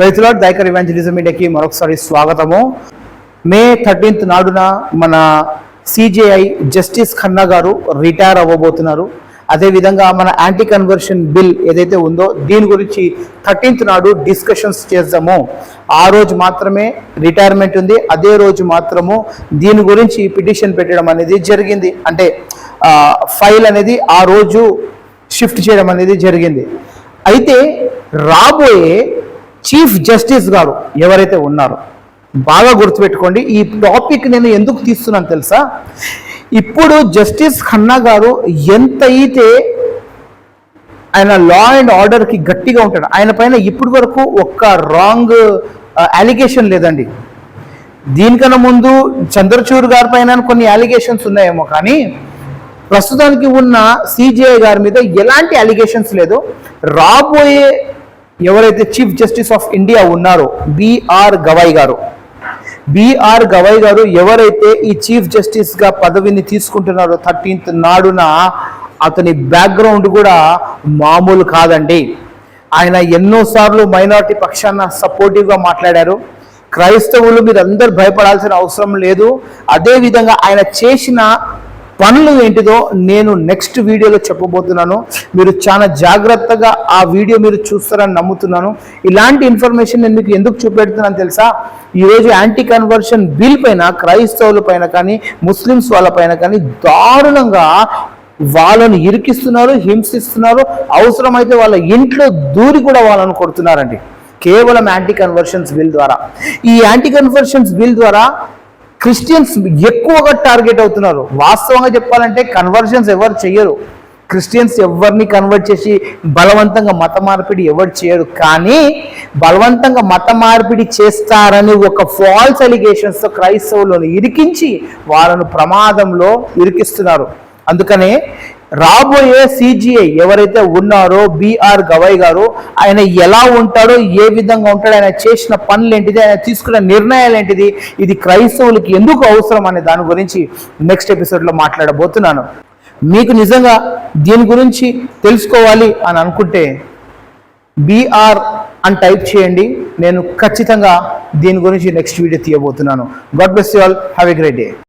రైతుల దైకర్ ఇవాంజలిజం మీడియాకి మరొకసారి స్వాగతము. మే థర్టీన్త్ నాడున మన సిజేఐ జస్టిస్ ఖన్నా గారు రిటైర్ అవ్వబోతున్నారు. అదేవిధంగా మన యాంటీ కన్వర్షన్ బిల్ ఏదైతే ఉందో దీని గురించి థర్టీన్త్ నాడు డిస్కషన్స్ చేద్దాము. ఆ రోజు మాత్రమే రిటైర్మెంట్ ఉంది. అదే రోజు మాత్రము దీని గురించి పిటిషన్ పెట్టడం అనేది జరిగింది. అంటే ఫైల్ అనేది ఆ రోజు షిఫ్ట్ చేయడం అనేది జరిగింది. అయితే రాబోయే చీఫ్ జస్టిస్ గారు ఎవరైతే ఉన్నారో బాగా గుర్తుపెట్టుకోండి ఈ టాపిక్ నేను ఎందుకు తీస్తున్నాను తెలుసా? ఇప్పుడు జస్టిస్ ఖన్నా గారు ఎంత అయితే ఆయన లా అండ్ ఆర్డర్కి గట్టిగా ఉంటాడు ఆయన పైన ఇప్పటి వరకు ఒక్క రాంగ్ అలిగేషన్ లేదండి. దీనికన్నా ముందు చంద్రచూడ్ గారి పైన కొన్ని అలిగేషన్స్ ఉన్నాయేమో కానీ ప్రస్తుతానికి ఉన్న సిజిఐ గారి మీద ఎలాంటి అలిగేషన్స్ లేదు. రాబోయే ఎవరైతే చీఫ్ జస్టిస్ ఆఫ్ ఇండియా ఉన్నారో బిఆర్ గవాయ్ గారు బిఆర్ గవాయ్ గారు ఎవరైతే ఈ చీఫ్ జస్టిస్గా పదవిని తీసుకుంటున్నారో థర్టీన్త్ నాడున అతని బ్యాక్గ్రౌండ్ కూడా మామూలు కాదండి. ఆయన ఎన్నోసార్లు మైనారిటీ పక్షాన సపోర్టివ్గా మాట్లాడారు. క్రైస్తవులు మీరు అందరు భయపడాల్సిన అవసరం లేదు. అదేవిధంగా ఆయన చేసిన పనులు ఏంటిదో నేను నెక్స్ట్ వీడియోలో చెప్పబోతున్నాను. మీరు చాలా జాగ్రత్తగా ఆ వీడియో మీరు చూస్తారని నమ్ముతున్నాను. ఇలాంటి ఇన్ఫర్మేషన్ నేను మీకు ఎందుకు చూపెడుతున్నాను తెలుసా? ఈరోజు యాంటీ కన్వర్షన్ బిల్ పైన క్రైస్తవుల పైన కానీ ముస్లిమ్స్ వాళ్ళ పైన కానీ దారుణంగా వాళ్ళను ఇరికిస్తున్నారు హింసిస్తున్నారు. అవసరమైతే వాళ్ళ ఇంట్లో దూరి కూడా వాళ్ళను కొడుతున్నారండి. కేవలం యాంటీ కన్వర్షన్స్ బిల్ ద్వారా. ఈ యాంటీ కన్వర్షన్స్ బిల్ ద్వారా క్రిస్టియన్స్ ఎక్కువగా టార్గెట్ అవుతున్నారు. వాస్తవంగా చెప్పాలంటే కన్వర్షన్స్ ఎవరు చెయ్యరు క్రిస్టియన్స్ ఎవరిని కన్వర్ట్ చేసి బలవంతంగా మత మార్పిడి ఎవరు చేయరు. కానీ బలవంతంగా మత మార్పిడి చేస్తారని ఒక ఫాల్స్ అలిగేషన్స్తో క్రైస్తవులను ఇరికించి వాళ్ళను ప్రమాదంలో ఇరికిస్తున్నారు. అందుకనే రాబోయే సిజిఐ ఎవరైతే ఉన్నారో బిఆర్ గవయ్ గారు ఆయన ఎలా ఉంటాడో ఏ విధంగా ఉంటాడో ఆయన చేసిన పనులు ఏంటిది ఆయన తీసుకున్న నిర్ణయాలు ఏంటిది ఇది క్రైస్తవులకి ఎందుకు అవసరం అనే దాని గురించి నెక్స్ట్ ఎపిసోడ్లో మాట్లాడబోతున్నాను. మీకు నిజంగా దీని గురించి తెలుసుకోవాలి అని అనుకుంటే బీఆర్ అని టైప్ చేయండి. నేను ఖచ్చితంగా దీని గురించి next video తీయబోతున్నాను. God bless you all have a great day